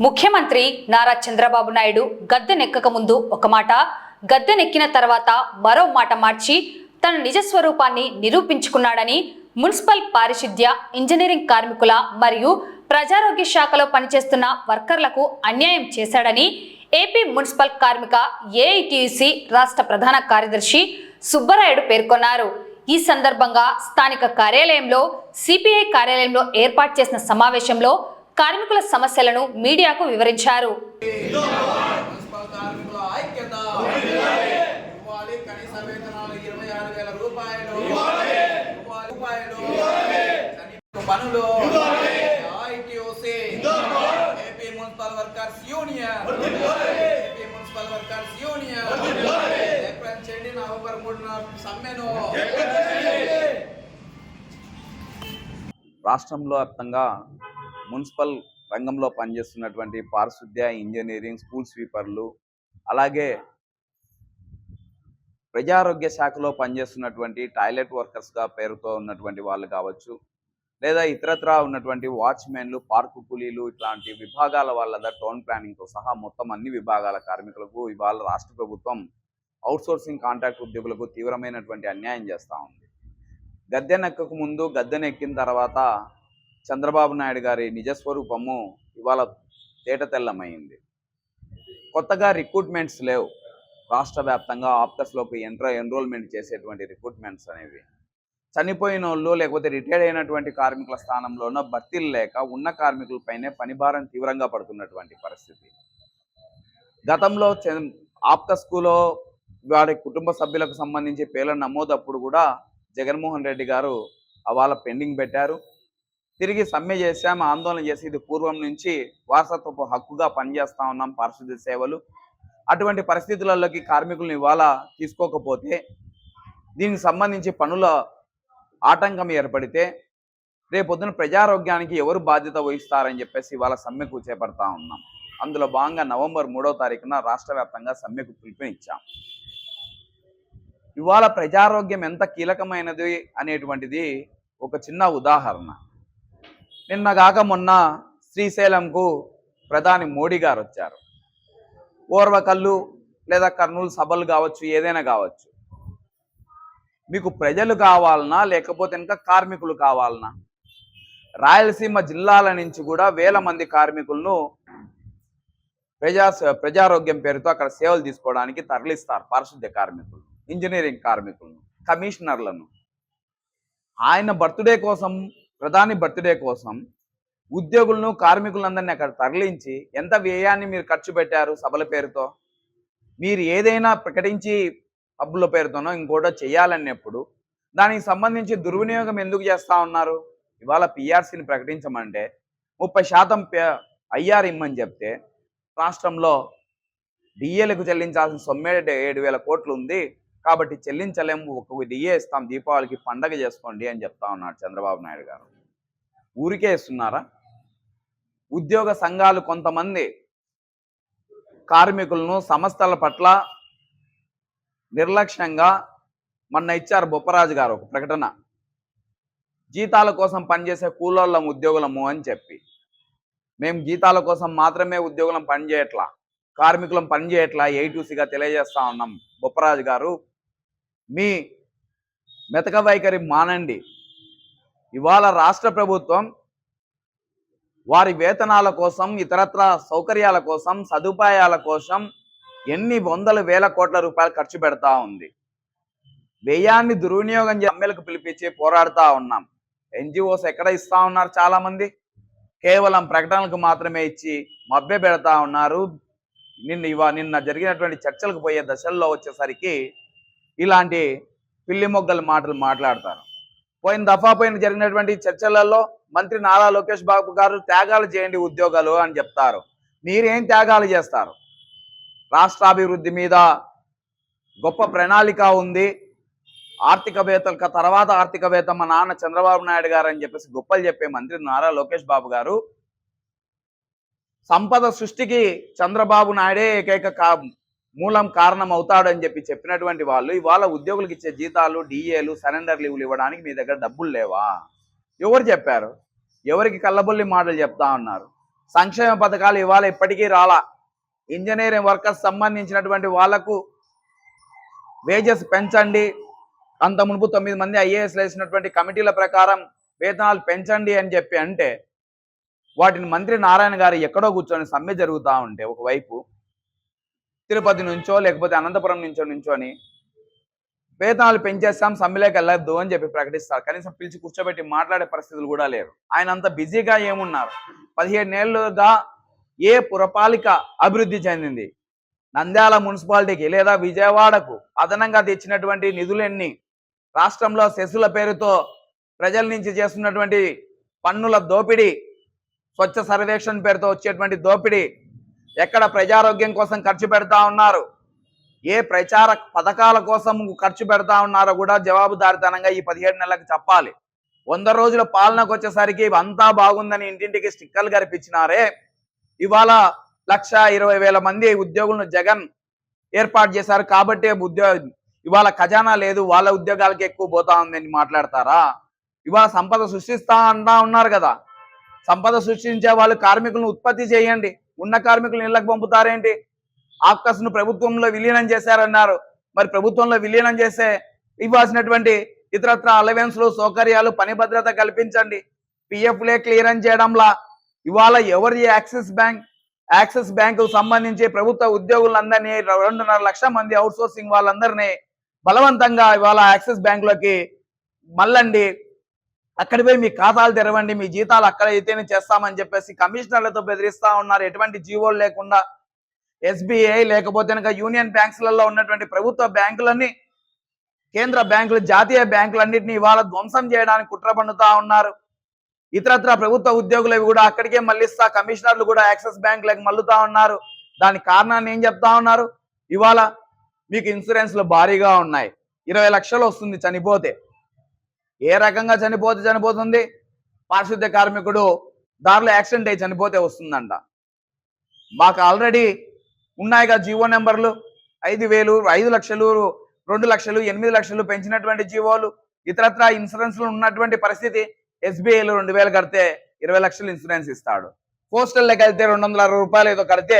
ముఖ్యమంత్రి నారా చంద్రబాబు నాయుడు గద్దెనెక్కక ముందు ఒక మాట గద్దెనెక్కిన తర్వాత మరో మాట మార్చి తన నిజ స్వరూపాన్ని నిరూపించుకున్నాడని మున్సిపల్ పారిశుద్ధ్య ఇంజనీరింగ్ కార్మికుల మరియు ప్రజారోగ్య శాఖలో పనిచేస్తున్న వర్కర్లకు అన్యాయం చేశాడని ఏపీ మున్సిపల్ కార్మిక ఏఐటియుసి రాష్ట్ర ప్రధాన కార్యదర్శి సుబ్బరాయుడు పేర్కొన్నారు. ఈ సందర్భంగా స్థానిక కార్యాలయంలో సిపిఐ కార్యాలయంలో ఏర్పాటు చేసిన సమావేశంలో కార్మికుల సమస్యలను మీడియాకు వివరించారు. ఐక్యత వేతనాలు ఇరవై ఆరు వేల రూపాయలు పనులు municipal workers union municipal workers union April చేయండి నవంబర్ మూడున సమ్మెను రాష్ట్రంలో వ్యాప్తంగా మున్సిపల్ రంగంలో పనిచేస్తున్నటువంటి పారిశుద్ధ్య ఇంజనీరింగ్ స్కూల్ స్వీపర్లు అలాగే ప్రజారోగ్య శాఖలో పనిచేస్తున్నటువంటి టాయిలెట్ వర్కర్స్గా పేరుతో ఉన్నటువంటి వాళ్ళు కావచ్చు లేదా ఇతరత్రా ఉన్నటువంటి వాచ్మెన్లు పార్కు కూలీలు ఇట్లాంటి విభాగాల వాళ్ళ టౌన్ ప్లానింగ్తో సహా మొత్తం అన్ని విభాగాల కార్మికులకు ఇవాళ రాష్ట్ర ప్రభుత్వం అవుట్సోర్సింగ్ కాంట్రాక్ట్ ఉద్యోగులకు తీవ్రమైనటువంటి అన్యాయం చేస్తూ ఉంది. గద్దెనెక్కకు ముందు గద్దెనెక్కిన తర్వాత చంద్రబాబు నాయుడు గారి నిజస్వరూపము ఇవాళ తేట తెల్లమైంది. కొత్తగా రిక్రూట్మెంట్స్ లేవు. రాష్ట్ర వ్యాప్తంగా ఆప్తస్లోకి ఎంట్రా ఎన్రోల్మెంట్ చేసేటువంటి రిక్రూట్మెంట్స్ అనేవి. చనిపోయిన వాళ్ళు లేకపోతే రిటైర్డ్ అయినటువంటి కార్మికుల స్థానంలోనో భర్తీలు లేక ఉన్న కార్మికులపైనే పనిభారం తీవ్రంగా పడుతున్నటువంటి పరిస్థితి. గతంలో చ- స్కూల్లో వాడి కుటుంబ సభ్యులకు సంబంధించి పేర్ల నమోదప్పుడు కూడా జగన్మోహన్ రెడ్డి గారు అవాళ పెండింగ్ పెట్టారు. తిరిగి సమ్మె చేశాం ఆందోళన చేసి ఇది పూర్వం నుంచి వారసత్వపు హక్కుగా పనిచేస్తా ఉన్నాం పారిశుద్ధ్య సేవలు. అటువంటి పరిస్థితులలోకి కార్మికులను ఇవాళ తీసుకోకపోతే దీనికి సంబంధించి పనుల ఆటంకం ఏర్పడితే రేపొద్దున ప్రజారోగ్యానికి ఎవరు బాధ్యత వహిస్తారని చెప్పేసి ఇవాళ సమ్మెకు చేపడతా ఉన్నాం. అందులో భాగంగా నవంబర్ మూడో తారీఖున రాష్ట్ర వ్యాప్తంగా సమ్మెకు పిలుపునిచ్చాం ఇవాళ ప్రజారోగ్యం ఎంత కీలకమైనది అనేటువంటిది ఒక చిన్న ఉదాహరణ. నిన్న కాక మొన్న శ్రీశైలంకు ప్రధాని మోడీ గారు వచ్చారు. ఓర్వకల్లు లేదా కర్నూలు సభలు కావచ్చు ఏదైనా కావచ్చు. మీకు ప్రజలు కావాలనా లేకపోతే ఇంకా కార్మికులు కావాలనా? రాయలసీమ జిల్లాల నుంచి కూడా వేల మంది కార్మికులను ప్రజా ప్రజారోగ్యం పేరుతో అక్కడ సేవలు తీసుకోవడానికి తరలిస్తారు పారిశుద్ధ్య కార్మికులు ఇంజనీరింగ్ కార్మికులను కమిషనర్లను. ఆయన బర్త్డే కోసం ప్రధాని బర్త్డే కోసం ఉద్యోగులను కార్మికులందరినీ అక్కడ తరలించి ఎంత వ్యయాన్ని మీరు ఖర్చు పెట్టారు సభల పేరుతో? మీరు ఏదైనా ప్రకటించి హబ్బుల పేరుతోనో ఇంకోటో చేయాలన్నప్పుడు దానికి సంబంధించి దుర్వినియోగం ఎందుకు చేస్తా ఉన్నారు? ఇవాళ పిఆర్సీని ప్రకటించమంటే ముప్పై శాతం ఐఆర్ ఇమ్మని చెప్తే రాష్ట్రంలో డిఏలకు చెల్లించాల్సిన సొమ్మే ఏడు వేల కోట్లు ఉంది. కాబట్టి చెల్లించలేము ఒక డిఏ ఇస్తాం దీపావళికి పండగ చేసుకోండి అని చెప్తా ఉన్నారు చంద్రబాబు నాయుడు గారు. ఊరికే ఇస్తున్నారా ఉద్యోగ సంఘాలు కొంతమంది కార్మికులను సంస్థల పట్ల నిర్లక్ష్యంగా మొన్న ఇచ్చారు బొప్పరాజు గారు ఒక ప్రకటన. జీతాల కోసం పనిచేసే కూలోళ్ళం ఉద్యోగులము అని చెప్పి. మేము జీతాల కోసం మాత్రమే ఉద్యోగులం పనిచేయట్లా కార్మికులం పనిచేయట్లా ఏటూసీగా తెలియజేస్తా ఉన్నాం బొప్పరాజు గారు. మీ మెతక వైఖరి మానండి. ఇవాళ రాష్ట్ర ప్రభుత్వం వారి వేతనాల కోసం ఇతరత్ర సౌకర్యాల కోసం సదుపాయాల కోసం ఎన్ని వందల వేల కోట్ల రూపాయలు ఖర్చు పెడతా ఉంది. వ్యయాన్ని దుర్వినియోగం అమ్మేలకు పిలిపించి పోరాడుతా ఉన్నాం. ఎన్జిఓస్ ఎక్కడ ఇస్తా ఉన్నారు చాలా మంది కేవలం ప్రకటనలకు మాత్రమే ఇచ్చి మభ్య పెడతా ఉన్నారు. నిన్న ఇవా నిన్న జరిగినటువంటి చర్చలకు పోయే దశల్లో వచ్చేసరికి ఇలాంటి పిల్లి మొగ్గల మాటలు మాట్లాడతారు. పోయిన దఫా పోయిన జరిగినటువంటి చర్చలలో మంత్రి నారా లోకేష్ బాబు గారు త్యాగాలు చేయండి ఉద్యోగాలు అని చెప్తారు. మీరేం త్యాగాలు చేస్తారు? రాష్ట్రాభివృద్ధి మీద గొప్ప ప్రణాళిక ఉంది. ఆర్థికవేత్తల తర్వాత ఆర్థికవేత్త మా నాన్న చంద్రబాబు నాయుడు గారు అని చెప్పేసి గొప్పలు చెప్పే మంత్రి నారా లోకేష్ బాబు గారు సంపద సృష్టికి చంద్రబాబు నాయుడే ఏకైక మూలం కారణం అవుతాడని చెప్పి చెప్పినటువంటి వాళ్ళు ఇవాళ ఉద్యోగులకు ఇచ్చే జీతాలు డిఏలు సరెండర్ లీవ్లు ఇవ్వడానికి మీ దగ్గర డబ్బులు లేవా? ఎవరు చెప్పారు? ఎవరికి కళ్ళబొల్లి మాటలు చెప్తా ఉన్నారు? సంక్షేమ పథకాలు ఇవాళ ఇప్పటికీ రాలా. ఇంజనీరింగ్ వర్కర్స్ సంబంధించినటువంటి వాళ్ళకు వేజెస్ పెంచండి. అంత మునుపు తొమ్మిది మంది ఐఏఎస్ వేసినటువంటి కమిటీల ప్రకారం వేతనాలు పెంచండి అని చెప్పి అంటే వాటిని మంత్రి నారాయణ గారు ఎక్కడో కూర్చొని సమ్మె జరుగుతూ ఉంటే ఒకవైపు తిరుపతి నుంచో లేకపోతే అనంతపురం నుంచో నుంచోని వేతనాలు పెంచేస్తాం సమ్మెలోకి వెళ్ళద్దు అని చెప్పి ప్రకటిస్తారు. కనీసం పిలిచి కూర్చోబెట్టి మాట్లాడే పరిస్థితులు కూడా లేరు. ఆయన అంత బిజీగా ఏమున్నారు? పదిహేడు ఏళ్ళుగా ఏ పురపాలిక అభివృద్ధి చెందింది? నంద్యాల మున్సిపాలిటీకి లేదా విజయవాడకు అదనంగా తెచ్చినటువంటి నిధులన్నీ? రాష్ట్రంలో సెస్సుల పేరుతో ప్రజల నుంచి చేస్తున్నటువంటి పన్నుల దోపిడీ స్వచ్ఛ సర్వేక్షణ పేరుతో వచ్చేటువంటి దోపిడీ ఎక్కడ ప్రజారోగ్యం కోసం ఖర్చు పెడతా ఉన్నారు? ఏ ప్రచార పథకాల కోసం ఖర్చు పెడతా ఉన్నారో కూడా జవాబుదారితనంగా ఈ పదిహేడు నెలలకు చెప్పాలి. వంద రోజుల పాలనకు వచ్చేసరికి అంతా బాగుందని ఇంటింటికి స్టిక్కర్లు కనిపించినారే ఇవాళ లక్ష ఇరవై వేల మంది ఉద్యోగులను జగన్ ఏర్పాటు చేశారు కాబట్టి ఉద్యోగ ఇవాళ ఖజానా లేదు వాళ్ళ ఉద్యోగాలకి ఎక్కువ పోతా ఉందని మాట్లాడతారా? ఇవాళ సంపద సృష్టిస్తా అంటా ఉన్నారు కదా. సంపద సృష్టించే వాళ్ళు కార్మికులను ఉత్పత్తి చేయండి. ఉన్న కార్మికులను ఇళ్ళకు పంపుతారేంటి? ఆప్కస్ను ప్రభుత్వంలో విలీనం చేశారన్నారు. మరి ప్రభుత్వంలో విలీనం చేస్తే ఇవ్వాల్సినటువంటి ఇతరత్ర అలవెన్స్లు సౌకర్యాలు పని భద్రత కల్పించండి. పిఎఫ్లే క్లియరెన్స్ చేయడంలా ఇవాళ ఎవరి యాక్సిస్ బ్యాంక్? యాక్సిస్ బ్యాంకు సంబంధించి ప్రభుత్వ ఉద్యోగులందరినీ రెండున్నర లక్షల మంది అవుట్ సోర్సింగ్ వాళ్ళందరినీ బలవంతంగా ఇవాళ యాక్సిస్ బ్యాంకులోకి మళ్ళండి. అక్కడ పోయి మీ ఖాతాలు తెరవండి మీ జీతాలు అక్కడ అయితేనే చేస్తామని చెప్పేసి కమిషనర్లతో బెదిరిస్తా ఉన్నారు. ఎటువంటి జీవోలు లేకుండా ఎస్బీఐ లేకపోతే కనుక యూనియన్ బ్యాంక్స్లలో ఉన్నటువంటి ప్రభుత్వ బ్యాంకులన్నీ కేంద్ర బ్యాంకులు జాతీయ బ్యాంకులన్నింటినీ ఇవాళ ధ్వంసం చేయడానికి కుట్ర పన్నుతా ఉన్నారు. ఇతరత్ర ప్రభుత్వ ఉద్యోగులు కూడా అక్కడికే మళ్ళిస్తా కమిషనర్లు కూడా యాక్సిస్ బ్యాంకులకు మళ్ళుతా ఉన్నారు. దానికి కారణాన్ని ఏం చెప్తా ఉన్నారు? ఇవాళ మీకు ఇన్సూరెన్స్లు భారీగా ఉన్నాయి. ఇరవై లక్షలు వస్తుంది చనిపోతే. ఏ రకంగా చనిపోతే చనిపోతుంది? పారిశుద్ధ్య కార్మికుడు దారిలో యాక్సిడెంట్ అయి చనిపోతే వస్తుందంట. మాకు ఆల్రెడీ ఉన్నాయిగా జీవో నెంబర్లు. ఐదు వేలు ఐదు లక్షలు రెండు లక్షలు ఎనిమిది లక్షలు పెంచినటువంటి జీవోలు ఇతరత్ర ఇన్సూరెన్స్లు ఉన్నటువంటి పరిస్థితి. ఎస్బీఐలో రెండు వేలు కడితే ఇరవై లక్షలు ఇన్సూరెన్స్ ఇస్తాడు. పోస్టల్లోకి వెళ్తే రెండు వందల అరవై రూపాయలు ఏదో కడితే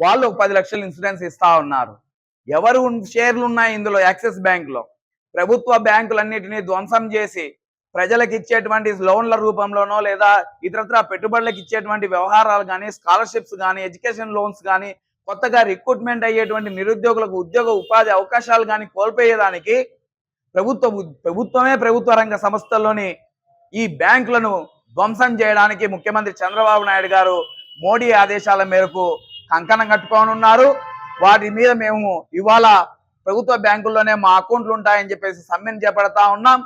వాళ్ళు ఒక పది లక్షలు ఇన్సూరెన్స్ ఇస్తా ఉన్నారు. ఎవరు షేర్లు ఉన్నాయి ఇందులో యాక్సిస్ బ్యాంక్లో? ప్రభుత్వ బ్యాంకులన్నిటినీ ధ్వంసం చేసి ప్రజలకు ఇచ్చేటువంటి లోన్ల రూపంలోనో లేదా ఇతరత్ర పెట్టుబడులకు ఇచ్చేటువంటి వ్యవహారాలు కానీ స్కాలర్షిప్స్ కానీ ఎడ్యుకేషన్ లోన్స్ కానీ కొత్తగా రిక్రూట్మెంట్ అయ్యేటువంటి నిరుద్యోగులకు ఉద్యోగ ఉపాధి అవకాశాలు కానీ కోల్పోయేదానికి ప్రభుత్వ ప్రభుత్వమే ప్రభుత్వ రంగ సంస్థల్లోని ఈ బ్యాంకులను ధ్వంసం చేయడానికి ముఖ్యమంత్రి చంద్రబాబు నాయుడు గారు మోడీ ఆదేశాల మేరకు కంకణం కట్టుకోనున్నారు. వాటి మీద మేము ఇవాళ ప్రభుత్వ బ్యాంకుల్లోనే మా అకౌంట్లు ఉంటాయని చెప్పేసి సమ్మెను చేపడతా ఉన్నాం.